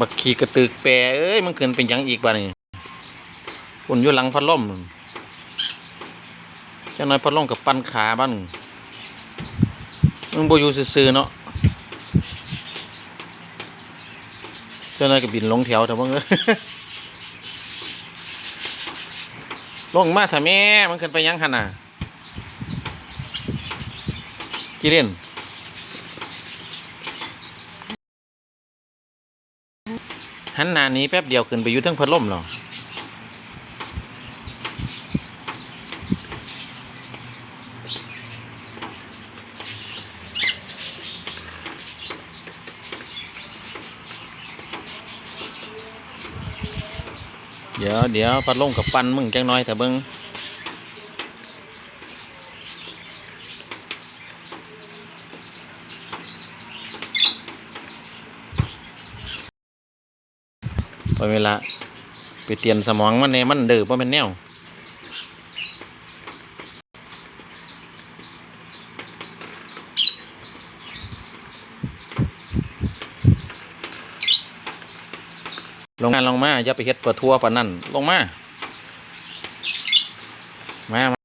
บักขี่กระตึกแปรเอ้ยมันขึ้นเป็นยังอีกบ้านี่อุ่นอยู่หลังพัดลมเจ้าน้อยพัดลมกับปั้นขาบ้านมึงบ่อยู่ซื่อเนาะเจ้าน้อยก็บินลงแถวแต่ว่าเอ้ยลงมาถ้าแม่มันขึ้นไปยังขนาดกี่เล่น หันหน้านี้แป๊บเดียวขึ้นไปอยู่เทั้งพัดลมหรอเดี๋ยวเดี๋ยวพัดลมกับปันมึงจังน้อยแต่เบิ้ง พอเวลา ไปเตียนสมองมันเนี่ยมันเดือบ่แม่นแนวลงมาลงมาอย่าไปเฮ็ดเปิดทั่วปานนั่นลงมามา มา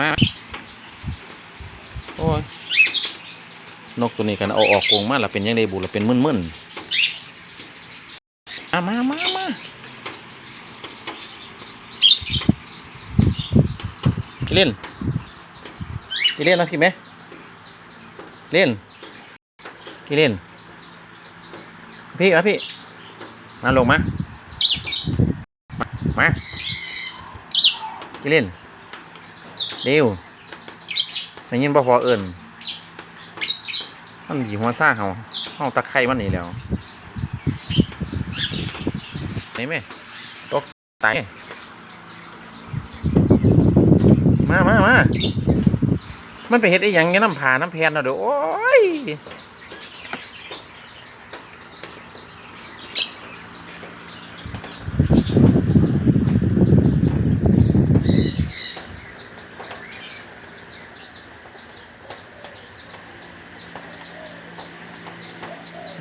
มา โอ้ย นกตัวนี้กันเอาออกกรงมาแล้วเป็นยังไงบุแล้วเป็นมึนๆ มามามามาเล่นพี่เล่นนะพี่ไหมเล่นพี่เล่น พี่ครับพี่ มาลงมา มาพี่เล่นเร็วได้ยินบ่พอเอิญมันหยีหัวซ่าเขาเอาตะไคร่มันนี่แล้ว ไหนแม่ตกตายมามามามันไปเฮ็ดไอ้ยังเงี้ยน้ำผาน้ำแพนเอาเด้อโอ้ย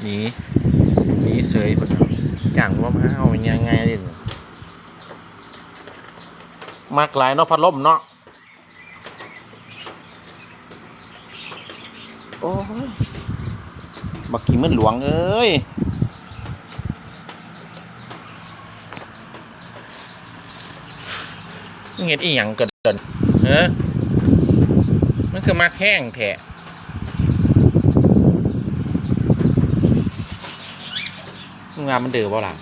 หนีหนีเสยคน จ่างว่ามาเอาเป็นยังไงดิมากหลายเนาะพัดลมเนาะโอ้ยบักกี่มันหลวงเอ้ยมึงเห็นอีหยังเกิดเกินเฮ้มันคือมาแห้งแทะ งานมันเดือบ่าล่ะ